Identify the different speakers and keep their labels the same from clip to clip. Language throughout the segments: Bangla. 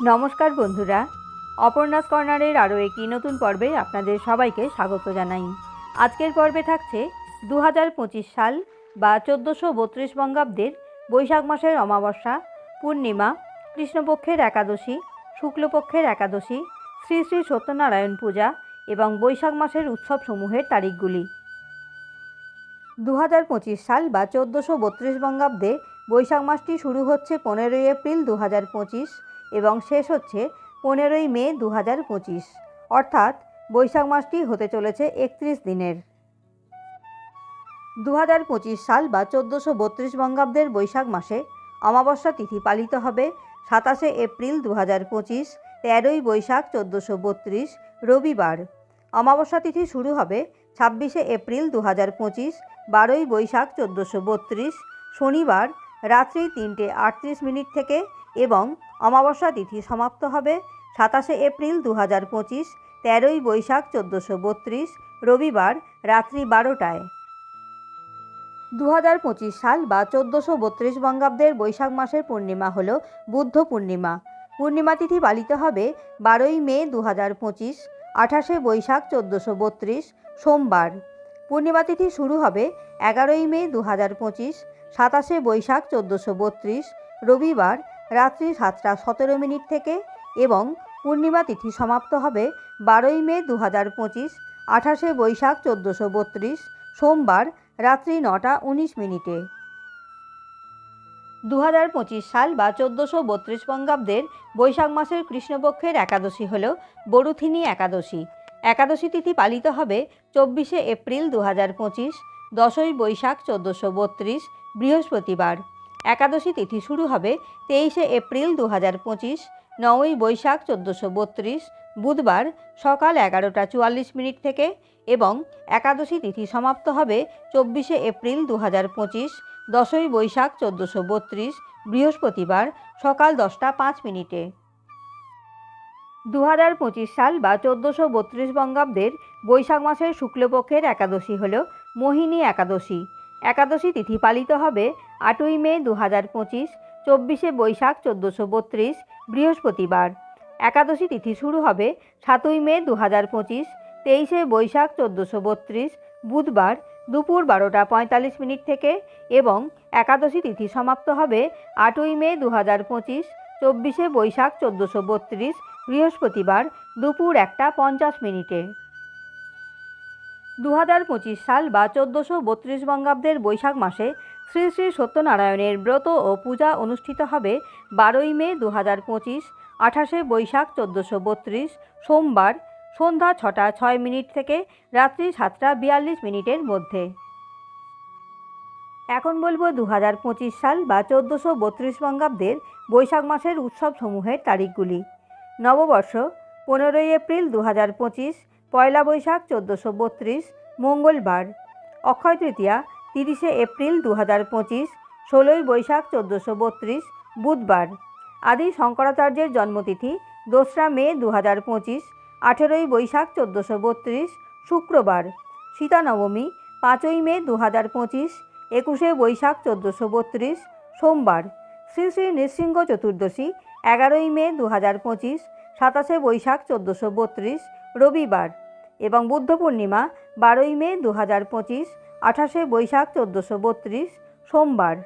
Speaker 1: নমস্কার বন্ধুরা, অপর্ণাস কর্নারের আরও একটি নতুন পর্বে আপনাদের সবাইকে স্বাগত জানাই। আজকের পর্বে থাকছে দু হাজার পঁচিশ সাল বা চোদ্দোশো বত্রিশ বঙ্গাব্দের বৈশাখ মাসের অমাবস্যা, পূর্ণিমা, কৃষ্ণপক্ষের একাদশী, শুক্লপক্ষের একাদশী, শ্রী শ্রী সত্যনারায়ণ পূজা এবং বৈশাখ মাসের উৎসবসমূহের তারিখগুলি। দু হাজার পঁচিশ সাল বা চোদ্দোশো বত্রিশ বঙ্গাব্দে বৈশাখ মাসটি শুরু হচ্ছে পনেরোই এপ্রিল দু হাজার পঁচিশ এবং শেষ হচ্ছে পনেরোই মে দু হাজার পঁচিশ। অর্থাৎ বৈশাখ মাসটি হতে চলেছে একত্রিশ দিনের। দু হাজার পঁচিশ সাল বা চোদ্দোশো বত্রিশ বঙ্গাব্দের বৈশাখ মাসে অমাবস্যা তিথি পালিত হবে। সাতাশে এপ্রিল দু হাজার পঁচিশ, তেরোই বৈশাখ চোদ্দোশো বত্রিশ, রবিবার। অমাবস্যা তিথি শুরু হবে ছাব্বিশে এপ্রিল দু হাজার পঁচিশ, বারোই বৈশাখ চোদ্দোশো বত্রিশ, শনিবার রাত্রি তিনটে আটত্রিশ মিনিট থেকে এবং অমাবস্যা তিথি সমাপ্ত হবে সাতাশে এপ্রিল দু হাজার পঁচিশ, তেরোই বৈশাখ চোদ্দোশো বত্রিশ, রবিবার রাত্রি বারোটায়। দু হাজার পঁচিশ সাল বা চোদ্দোশো বত্রিশ বঙ্গাব্দের বৈশাখ মাসের পূর্ণিমা হল বুদ্ধ পূর্ণিমা। পূর্ণিমা তিথি পালিত হবে বারোই মে দু হাজার পঁচিশ, আঠাশে বৈশাখ চোদ্দোশো বত্রিশ, সোমবার। পূর্ণিমা তিথি শুরু হবে এগারোই মে দু হাজার পঁচিশ, সাতাশে বৈশাখ চোদ্দোশো বত্রিশ, রবিবার রাত্রি সাতটা সতেরো মিনিট থেকে এবং পূর্ণিমা তিথি সমাপ্ত হবে বারোই মে দু হাজার পঁচিশ, আঠাশে বৈশাখ চোদ্দোশো বত্রিশ, সোমবার রাত্রি নটা উনিশ মিনিটে। দু হাজার পঁচিশ সাল বা চোদ্দোশো বত্রিশ বঙ্গাব্দের বৈশাখ মাসের কৃষ্ণপক্ষের একাদশী হল বরুথিনী একাদশী। একাদশী তিথি পালিত হবে চব্বিশে এপ্রিল দু হাজার পঁচিশ, দশই বৈশাখ চোদ্দোশো বত্রিশ, বৃহস্পতিবার। একাদশী তিথি শুরু হবে তেইশে এপ্রিল দু হাজার পঁচিশ নয়ই বৈশাখ চোদ্দোশো বত্রিশ, বুধবার সকাল এগারোটা চুয়াল্লিশ মিনিট থেকে এবং একাদশী তিথি সমাপ্ত হবে চব্বিশে এপ্রিল দু হাজার পঁচিশ, দশই বৈশাখ চোদ্দোশো বত্রিশ, বৃহস্পতিবার সকাল দশটা পাঁচ মিনিটে। দু হাজার পঁচিশ সাল বা চোদ্দোশো বত্রিশ বঙ্গাব্দের বৈশাখ মাসের শুক্লপক্ষের একাদশী হল মোহিনী একাদশী। একাদশী তিথি পালিত হবে আটই মে দু হাজার পঁচিশ, চব্বিশে বৈশাখ চোদ্দোশো বত্রিশ, বৃহস্পতিবার। একাদশী তিথি শুরু হবে সাতই মে দু হাজার পঁচিশ, তেইশে বৈশাখ চোদ্দোশো বত্রিশ, বুধবার দুপুর বারোটা পঁয়তাল্লিশ মিনিট থেকে এবং একাদশী তিথি সমাপ্ত হবে আটই মে দু হাজার পঁচিশ, চব্বিশে বৈশাখ চোদ্দোশো বত্রিশ, বৃহস্পতিবার দুপুর একটা পঞ্চাশ মিনিটে। দু হাজার পঁচিশ সাল বা চোদ্দোশো বত্রিশ বঙ্গাব্দের বৈশাখ মাসে শ্রী শ্রী সত্যনারায়ণের ব্রত ও পূজা অনুষ্ঠিত হবে বারোই মে দু হাজার পঁচিশ, আঠাশে বৈশাখ চোদ্দোশো বত্রিশ, সোমবার সন্ধ্যা ছটা ছয় মিনিট থেকে রাত্রি সাতটা বিয়াল্লিশ মিনিটের মধ্যে। এখন বলব দু হাজার পঁচিশ সাল বা চোদ্দোশো বত্রিশ বঙ্গাব্দের বৈশাখ মাসের উৎসবসমূহের তারিখগুলি। নববর্ষ, পনেরোই এপ্রিল দু হাজার পঁচিশ পয়লা বৈশাখ চোদ্দোশো বত্রিশ, মঙ্গলবার। অক্ষয় তৃতীয়া, তিরিশে এপ্রিল দু হাজার পঁচিশ, ষোলোই বৈশাখ চোদ্দোশো বত্রিশ, বুধবার। আদি শঙ্করাচার্যের জন্মতিথি দোসরা মে দু হাজার পঁচিশ, আঠেরোই বৈশাখ চোদ্দোশো বত্রিশ, শুক্রবার। সীতা নবমী পাঁচই মে দু হাজার পঁচিশ, একুশে বৈশাখ চোদ্দোশো বত্রিশ, সোমবার। শ্রী শ্রী নৃসিংহ চতুর্দশী, এগারোই মে দু হাজার পঁচিশ, সাতাশে বৈশাখ চোদ্দোশো বত্রিশ রবিবার এবং বুদ্ধ পূর্ণিমা বারোই মে দু হাজার পঁচিশ, আঠাশে বৈশাখ চোদ্দোশো বত্রিশ, সোমবার।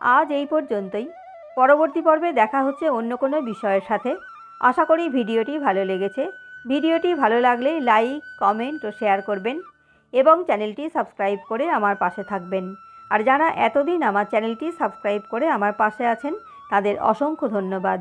Speaker 1: আজ এই পর্যন্তই। পরবর্তী পর্বে দেখা হচ্ছে অন্য কোনো বিষয়ের সাথে। আশা করি ভিডিওটি ভালো লেগেছে। ভিডিওটি ভালো লাগলে লাইক, কমেন্ট ও শেয়ার করবেন এবং চ্যানেলটি সাবস্ক্রাইব করে আমার পাশে থাকবেন। আর যারা এতদিন আমার চ্যানেলটি সাবস্ক্রাইব করে আমার পাশে আছেন, তাদের অসংখ্য ধন্যবাদ।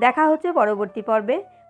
Speaker 1: দেখা হচ্ছে পরবর্তী পর্বে।